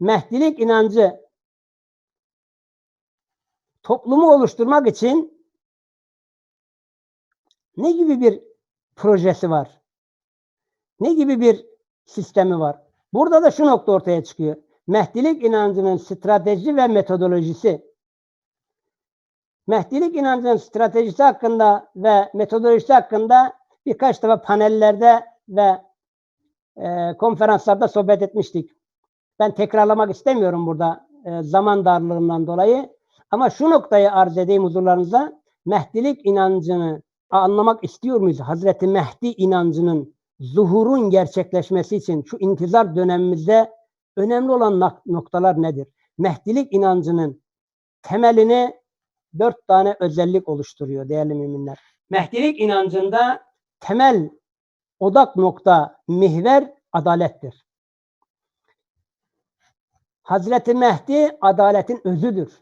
Mehdilik inancı toplumu oluşturmak için ne gibi bir projesi var? Ne gibi bir sistemi var? Burada da şu nokta ortaya çıkıyor. Mehdilik inancının strateji ve metodolojisi. Mehdilik inancının stratejisi hakkında ve metodolojisi hakkında birkaç defa panellerde ve e, konferanslarda sohbet etmiştik. Ben tekrarlamak istemiyorum burada e, zaman darlığından dolayı. Ama şu noktayı arz edeyim huzurlarınıza. Mehdilik inancını anlamak istiyor muyuz? Hazreti Mehdi inancının zuhurun gerçekleşmesi için şu intizar dönemimizde önemli olan noktalar nedir? Mehdilik inancının temelini dört tane özellik oluşturuyor değerli müminler. Mehdilik inancında temel odak nokta mihver adalettir. Hazreti Mehdi adaletin özüdür.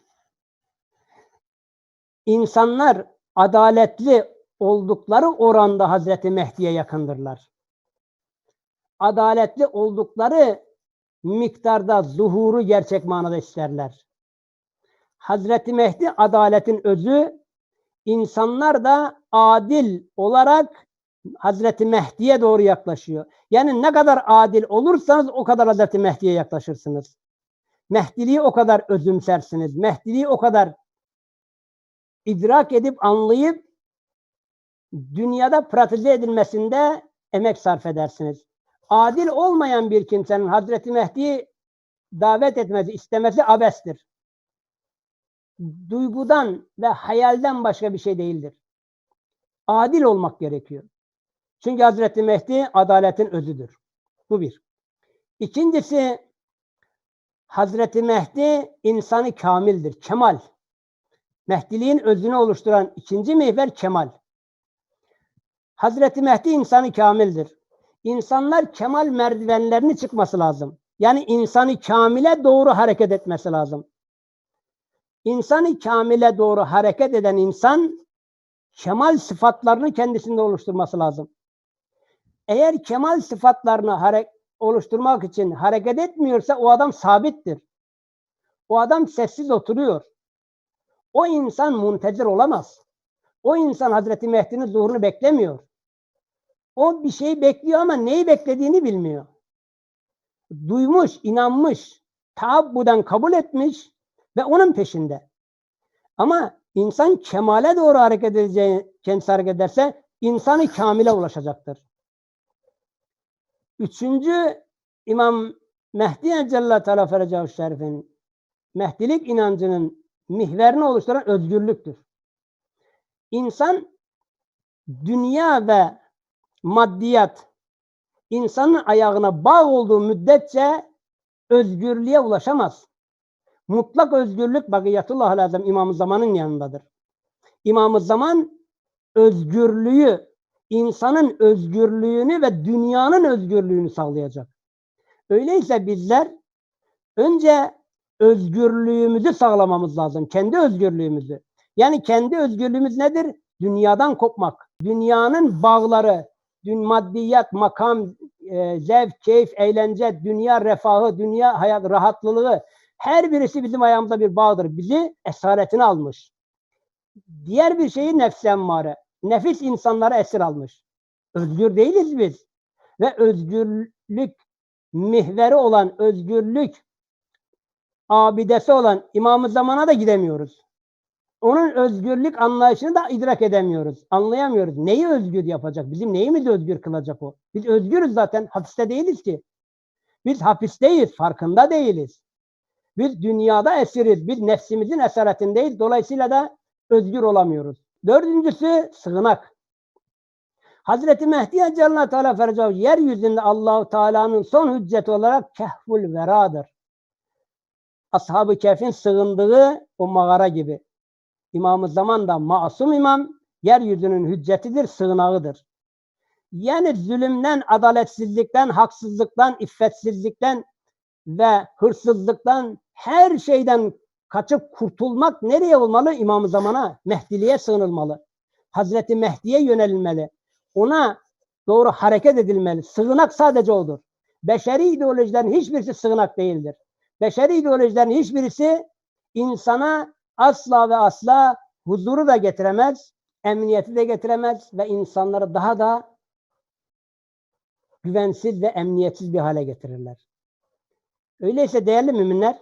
İnsanlar adaletli oldukları oranda Hazreti Mehdi'ye yakındırlar. Adaletli oldukları miktarda zuhuru gerçek manada isterler. Hazreti Mehdi adaletin özü, insanlar da adil olarak Hazreti Mehdi'ye doğru yaklaşıyor. Yani ne kadar adil olursanız o kadar Hazreti Mehdi'ye yaklaşırsınız. Mehdiliği o kadar özümsersiniz. Mehdiliği o kadar idrak edip anlayıp dünyada pratize edilmesinde emek sarf edersiniz. Adil olmayan bir kimsenin Hazreti Mehdi'yi davet etmesi, istemesi abestir. Duygudan ve hayalden başka bir şey değildir. Adil olmak gerekiyor. Çünkü Hazreti Mehdi adaletin özüdür. Bu bir. İkincisi Hazreti Mehdi insanı kamildir, kemal. Mehdiliğin özünü oluşturan ikinci mihver kemal. Hazreti Mehdi insanı kamildir. İnsanlar kemal merdivenlerini çıkması lazım. Yani insanı kamile doğru hareket etmesi lazım. İnsanı kamile doğru hareket eden insan kemal sıfatlarını kendisinde oluşturması lazım. Eğer kemal sıfatlarını hare- oluşturmak için hareket etmiyorsa o adam sabittir. O adam sessiz oturuyor. O insan muntezir olamaz. O insan Hazreti Mehdi'nin zuhurunu beklemiyor. O bir şey bekliyor ama neyi beklediğini bilmiyor. Duymuş, inanmış, taabbudan kabul etmiş ve onun peşinde. Ama insan kemale doğru hareket edeceği, kendisi hareket ederse insanı kamile ulaşacaktır. Üçüncü İmam Mehdi Ecelle Teala Ferecahu Şerif'in Mehdilik inancının mihverini oluşturan özgürlüktür. İnsan dünya ve maddiyat insanın ayağına bağ olduğu müddetçe özgürlüğe ulaşamaz. Mutlak özgürlük Bakiyatullah Lazım İmam-ı Zaman'ın yanındadır. İmam-ı Zaman özgürlüğü, insanın özgürlüğünü ve dünyanın özgürlüğünü sağlayacak. Öyleyse bizler önce özgürlüğümüzü sağlamamız lazım. Kendi özgürlüğümüzü. Yani kendi özgürlüğümüz nedir? Dünyadan kopmak. Dünyanın bağları, dün maddiyat, makam, e, zevk, keyif, eğlence, dünya refahı, dünya hayat rahatlılığı her birisi bizim ayağımıza bir bağdır. Bizi esaretine almış. Diğer bir şeyi nefs emmare. Nefis insanları esir almış. Özgür değiliz biz. Ve özgürlük mihveri olan özgürlük abidesi olan İmam-ı Zaman'a da gidemiyoruz. Onun özgürlük anlayışını da idrak edemiyoruz. Anlayamıyoruz. Neyi özgür yapacak? Bizim neyimizi özgür kılacak o? Biz özgürüz zaten. Hapiste değiliz ki. Biz hapisteyiz. Farkında değiliz. Biz dünyada esiriz. Biz nefsimizin esaretindeyiz. Dolayısıyla da özgür olamıyoruz. Dördüncüsü sığınak. Hazreti Mehdi Ecelle Teala Fercahu yeryüzünde Allahu Teala'nın son hücceti olarak kehful veradır. Ashab-ı Kehf'in sığındığı o mağara gibi. İmam-ı Zaman da masum imam, yeryüzünün hüccetidir, sığınağıdır. Yani zulümden, adaletsizlikten, haksızlıktan, iffetsizlikten ve hırsızlıktan, her şeyden kaçıp kurtulmak nereye olmalı? İmam-ı Zaman'a, Mehdiliğe sığınılmalı. Hazreti Mehdi'ye yönelilmeli. Ona doğru hareket edilmeli. Sığınak sadece odur. Beşeri ideolojilerin hiçbirisi sığınak değildir. beşeri ideolojilerin hiçbirisi insana asla ve asla huzuru da getiremez, emniyeti de getiremez ve insanları daha da güvensiz ve emniyetsiz bir hale getirirler. Öyleyse değerli müminler,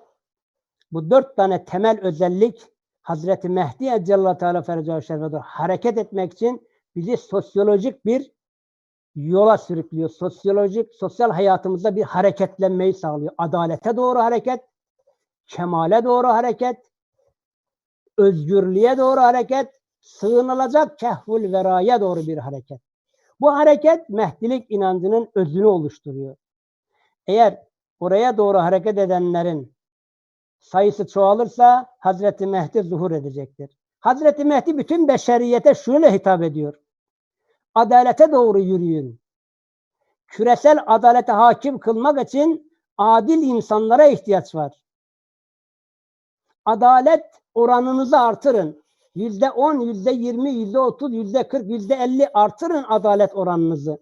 bu dört tane temel özellik Hazreti Mehdi Eccellallahu Teala Feracahu Şerif'e doğru hareket etmek için bizi sosyolojik bir yola sürüklüyor. Sosyolojik, sosyal hayatımızda bir hareketlenmeyi sağlıyor. Adalete doğru hareket, kemale doğru hareket, özgürlüğe doğru hareket, sığınılacak kehvul veraya doğru bir hareket. Bu hareket Mehdilik inancının özünü oluşturuyor. Eğer oraya doğru hareket edenlerin sayısı çoğalırsa Hazreti Mehdi zuhur edecektir. Hazreti Mehdi bütün beşeriyete şöyle hitap ediyor. Adalete doğru yürüyün. Küresel adalete hakim kılmak için adil insanlara ihtiyaç var. Adalet oranınızı artırın. Yüzde on, yüzde yirmi, yüzde otuz, yüzde kırk, yüzde elli artırın adalet oranınızı.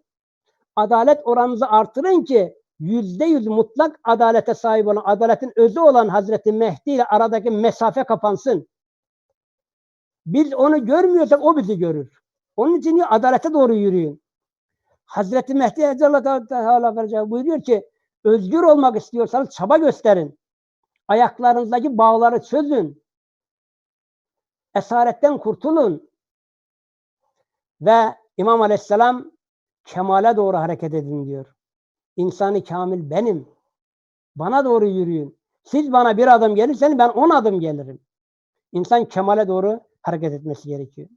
Adalet oranınızı artırın ki yüzde yüz mutlak adalete sahip olan, adaletin özü olan Hazreti Mehdi ile aradaki mesafe kapansın. Biz onu görmüyorsak o bizi görür. Onun için diyor, adalete doğru yürüyün. Hazreti Mehdi Ecallahu Teala buyuruyor ki özgür olmak istiyorsanız çaba gösterin. Ayaklarınızdaki bağları çözün. Esaretten kurtulun. Ve İmam Aleyhisselam kemale doğru hareket edin diyor. İnsanı kamil benim. Bana doğru yürüyün. Siz bana bir adım gelirseniz ben on adım gelirim. İnsan kemale doğru hareket etmesi gerekiyor.